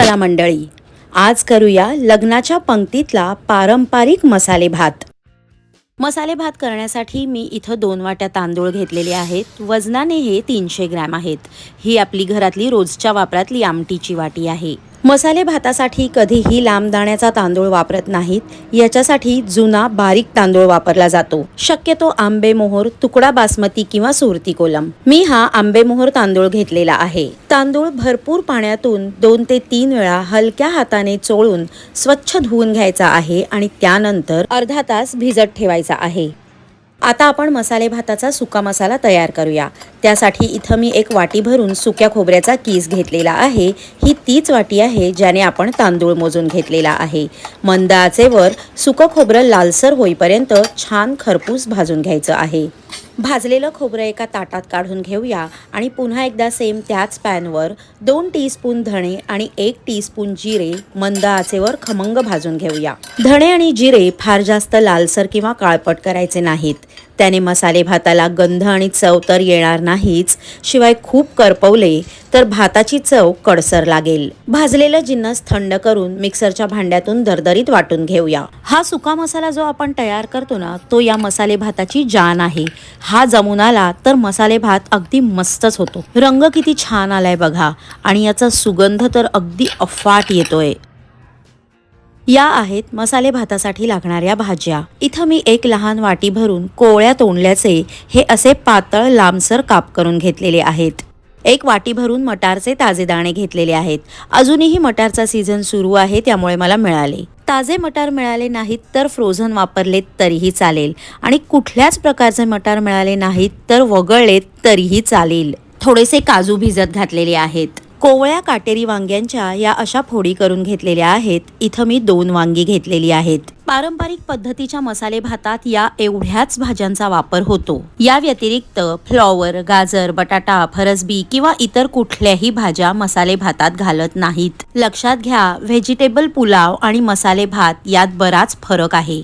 चला मंडळी आज करूया लग्नाच्या पंक्तीतला पारंपरिक मसाले भात. मसाले भात करण्यासाठी मी इथं दोन वाट्या तांदूळ घेतलेले आहेत. वजनाने हे तीनशे ग्रॅम आहेत. ही आपली घरातली रोजच्या वापरातली आमटीची वाटी आहे. मसाले भातासाठी कधीही लांब दाण्याचा तांदूळ वापरत नाहीत. याच्यासाठी जुना बारीक तांदूळ वापरला जातो. शक्यतो आंबेमोहोर तुकडा बासमती किंवा सुरती कोलम. मी हा आंबेमोहोर तांदूळ घेतलेला आहे. तांदूळ भरपूर पाण्यातून दोन ते तीन वेळा हलक्या हाताने चोळून स्वच्छ धुवून घ्यायचा आहे आणि त्यानंतर अर्धा तास भिजत ठेवायचा आहे. आता आपण मसाले भाताचा सुका मसाला तयार करूया. त्यासाठी इथं मी एक वाटी भरून सुक्या खोबऱ्याचा कीस घेतलेला आहे. ही तीच वाटी आहे ज्याने आपण तांदूळ मोजून घेतलेला आहे. मंद आचेवर सुकं खोबरं लालसर होईपर्यंत छान खरपूस भाजून घ्यायचं आहे. भाजलेलं खोबरं एका ताटात काढून घेऊया आणि पुन्हा एकदा सेम त्याच पॅनवर दोन टीस्पून धणे आणि एक टीस्पून जिरे मंद आचेवर खमंग भाजून घेऊया. धणे आणि जिरे फार जास्त लालसर किंवा काळपट करायचे नाहीत. त्याने मसाले भाताला गंध आणि चव तर येणार नाहीच शिवाय खूप करपवले तर भाताची चव कडसर लागेल. भाजलेलं जिन्नस थंड करून मिक्सरच्या भांड्यातून दरदरीत वाटून घेऊया. हा सुका मसाला जो आपण तयार करतो ना तो या मसाले भाताची जान आहे. हा जमून आला तर मसाले भात अगदी मस्तच होतो. रंग किती छान आलाय बघा. आणि याचा सुगंध तर अगदी अफाट येतोय. या आहेत मसाले भातासाठी लागणाऱ्या भाज्या. इथं मी एक लहान वाटी भरून कोवळ्या तोंडल्याचे हे असे पातळ लांबसर काप करून घेतलेले आहेत. एक वाटी भरून मटारचे ताजे दाणे घेतलेले आहेत. अजूनही मटारचा सीझन सुरू आहे त्यामुळे मला मिळाले. ताजे मटार मिळाले नाहीत तर फ्रोझन वापरलेत तरीही चालेल. आणि कुठल्याच प्रकारचे मटार मिळाले नाहीत तर वगळलेत तरीही चालेल. थोडेसे काजू भिजत घातलेले आहेत. कोवळ्या काटेरी वांग्यांच्या या अशा फोडी करून घेतलेल्या आहेत. इथं मी दोन वांगी घेतलेली आहेत. पारंपरिक पद्धतीच्या मसाले भातात या एवढ्याच भाज्यांचा वापर होतो. या व्यतिरिक्त फ्लॉवर गाजर बटाटा फरसबी किंवा इतर कुठल्याही भाज्या मसाले भातात घालत नाहीत. लक्षात घ्या व्हेजिटेबल पुलाव आणि मसाले भात यात बराच फरक आहे.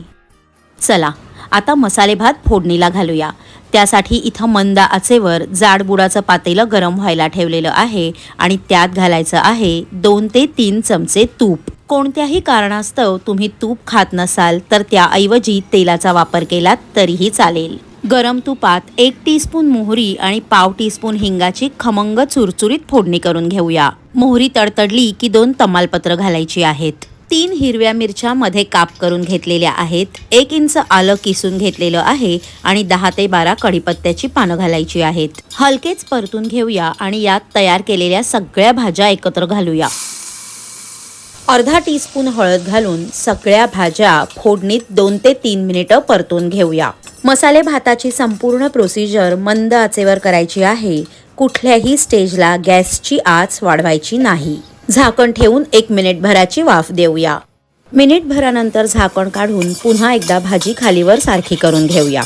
चला आता मसाले भात फोडणीला घालूया. त्यासाठी इथं मंद आचेवर जाड बुडाचं पातेलं गरम व्हायला ठेवलेलं आहे आणि त्यात घालायचं आहे दोन ते तीन चमचे तूप. कोणत्याही कारणास्तव तुम्ही तूप खात नसाल तर त्याऐवजी तेलाचा वापर केलात तरीही चालेल. गरम तुपात एक टीस्पून मोहरी आणि पाव टीस्पून हिंगाची खमंग चुरचुरीत फोडणी करून घेऊया. मोहरी तडतडली की दोन तमालपत्र घालायची आहेत. तीन हिरव्या मिरच्या मध्ये काप करून घेतलेल्या आहेत. एक इंच आलं किसून घेतलेलं आहे आणि दहा ते बारा कढीपत्त्याची पानं घालायची आहेत. हलकेच परतून घेऊया आणि यात तयार केलेल्या सगळ्या भाज्या एकत्र घालूया. अर्धा टीस्पून हळद घालून सगळ्या भाज्या फोडणीत दोन ते तीन मिनिटं परतून घेऊया. मसाले भाताची संपूर्ण प्रोसिजर मंद आचेवर करायची आहे. कुठल्याही स्टेजला गॅसची आच वाढवायची नाही. झाकण ठेवून एक मिनिट भराची वाफ देऊया. मिनिट भरानंतर झाकण काढून पुन्हा एकदा भाजी खालीवर सारखी करून घेऊया.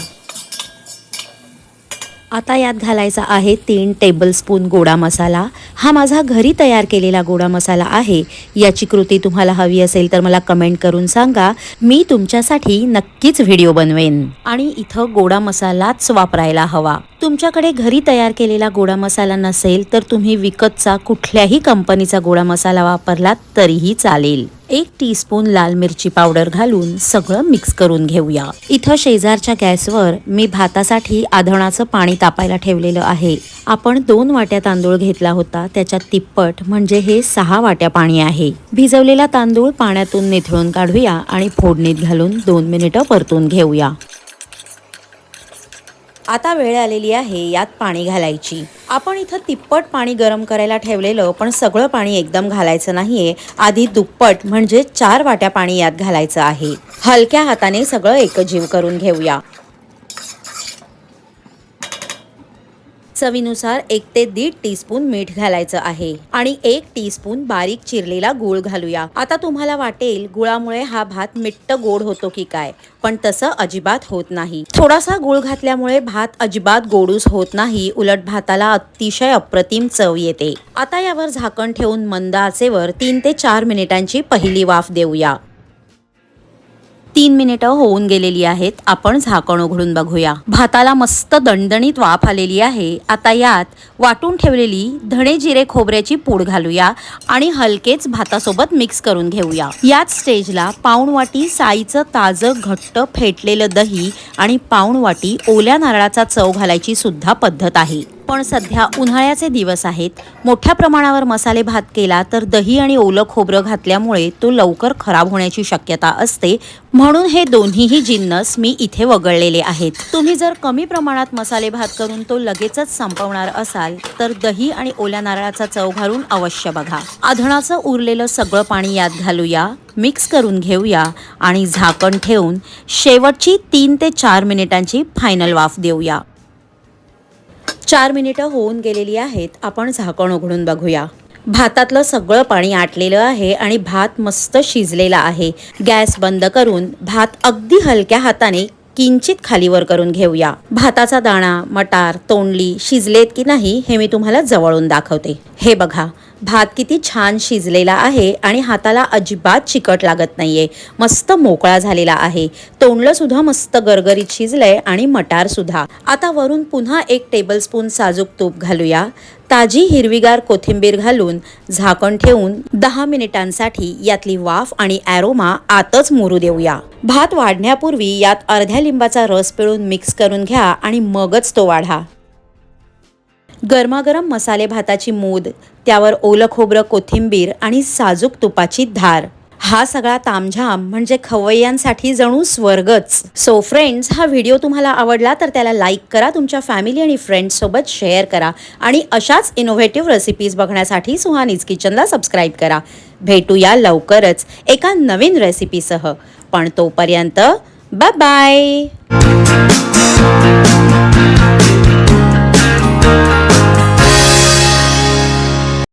आता यात घालायचा आहे तीन टेबलस्पून गोडा मसाला. हा माझा घरी तयार केलेला गोडा मसाला आहे. याची कृती तुम्हाला हवी असेल तर मला कमेंट करून सांगा. मी तुमच्यासाठी नक्कीच व्हिडिओ बनवेन. आणि इथं गोडा मसालाच वापरायला हवा. तुमच्याकडे घरी तयार केलेला गोडा मसाला नसेल तर तुम्ही विकतचा कुठल्याही कंपनीचा गोडा मसाला वापरलात तरीही चालेल. एक टीस्पून लाल मिरची पावडर घालून सगळं मिक्स करून घेऊया. इथं शेजारच्या गॅसवर मी भातासाठी आधणाचं पाणी तापायला ठेवलेलं आहे. आपण दोन वाट्या तांदूळ घेतला होता त्याच्यात तिप्पट म्हणजे हे सहा वाट्या पाणी आहे. भिजवलेला तांदूळ पाण्यातून निथळून काढूया आणि फोडणीत घालून दोन मिनिटं परतून घेऊया. आता वेळ आलेली आहे यात पाणी घालायची. आपण इथं तिप्पट पाणी गरम करायला ठेवलेलं पण सगळं पाणी एकदम घालायचं नाहीये. आधी दुप्पट म्हणजे चार वाट्या पाणी यात घालायचं आहे. हलक्या हाताने सगळं एकजीव करून घेऊया. चवीनुसार एक ते दीड टीस्पून मीठ घालायचं आहे. आणि एक टीस्पून बारीक चिरलेला गूळ घालूया. आता तुम्हाला वाटेल गुळामुळे हा भात मिट्ट गोड होतो की काय पण तसं अजिबात होत नाही. थोडासा गूळ घातल्यामुळे भात अजिबात गोडूस होत नाही. उलट भाताला अतिशय अप्रतिम चव येते. आता यावर झाकण ठेवून मंद आचेवर तीन ते चार मिनिटांची पहिली वाफ देऊया. तीन मिनिटं होऊन गेलेली आहेत. आपण झाकण उघडून बघूया. भाताला मस्त दणदणीत वाफ आलेली आहे. आता यात वाटून ठेवलेली धणे जिरे खोबऱ्याची पूड घालूया आणि हलकेच भातासोबत मिक्स करून घेऊया. याच स्टेजला पाऊण वाटी साईचं ताजं घट्ट फेटलेलं दही आणि पाऊण वाटी ओल्या नारळाचा चव घालायची सुद्धा पद्धत आहे. पण सध्या उन्हाळ्याचे दिवस आहेत. मोठ्या प्रमाणावर मसाले भात केला तर दही आणि ओलं खोबरं घातल्यामुळे तो लवकर खराब होण्याची शक्यता असते. म्हणून हे दोन्हीही जिन्नस मी इथे वगळलेले आहेत. तुम्ही जर कमी प्रमाणात मसाले भात करून तो लगेचच संपवणार असाल तर दही आणि ओल्या नारळाचा चव घालून अवश्य बघा. आधणाचं उरलेलं सगळं पाणी यात घालूया मिक्स करून घेऊया आणि झाकण ठेवून शेवटची तीन ते चार मिनिटांची फायनल वाफ देऊया. चार मिनिटं होऊन गेलेली आहेत. आपण झाकण उघडून बघूया. भातातलं सगळं पाणी आटलेलं आहे आणि भात मस्त शिजलेला आहे. गॅस बंद करून भात अगदी हलक्या हाताने किंचित खालीवर करून घेऊया. भाताचा दाणा मटार तोंडली शिजलेत की नाही हे मी तुम्हाला जवळून दाखवते. हे बघा भात किती छान शिजलेला आहे आणि हाताला अजिबात चिकट लागत नाही आहे मस्त मोकळा झालेला आहे. तोंडलंसुद्धा मस्त गरगरीत शिजलंय आणि मटारसुद्धा आता वरून पुन्हा एक टेबलस्पून साजूक तूप घालूया. ताजी हिरवीगार कोथिंबीर घालून झाकण ठेवून दहा मिनिटांसाठी यातली वाफ आणि ॲरोमा आतच मुरू देऊया. भात वाढण्यापूर्वी यात अर्ध्या लिंबाचा रस पिळून मिक्स करून घ्या आणि मगच तो वाढा. गरमागरम मसाले भाताची मूद त्यावर ओलं खोबरं कोथिंबीर आणि साजूक तुपाची धार. हा सगळा तामझाम म्हणजे खवय्यांसाठी जणू स्वर्गच. सो फ्रेंड्स हा व्हिडिओ तुम्हाला आवडला तर त्याला लाईक करा तुमच्या फॅमिली आणि फ्रेंड्ससोबत शेअर करा आणि अशाच इनोव्हेटिव्ह रेसिपीज बघण्यासाठी सुहानीज किचनला सबस्क्राईब करा. भेटूया लवकरच एका नवीन रेसिपीसह पण तोपर्यंत बाय बाय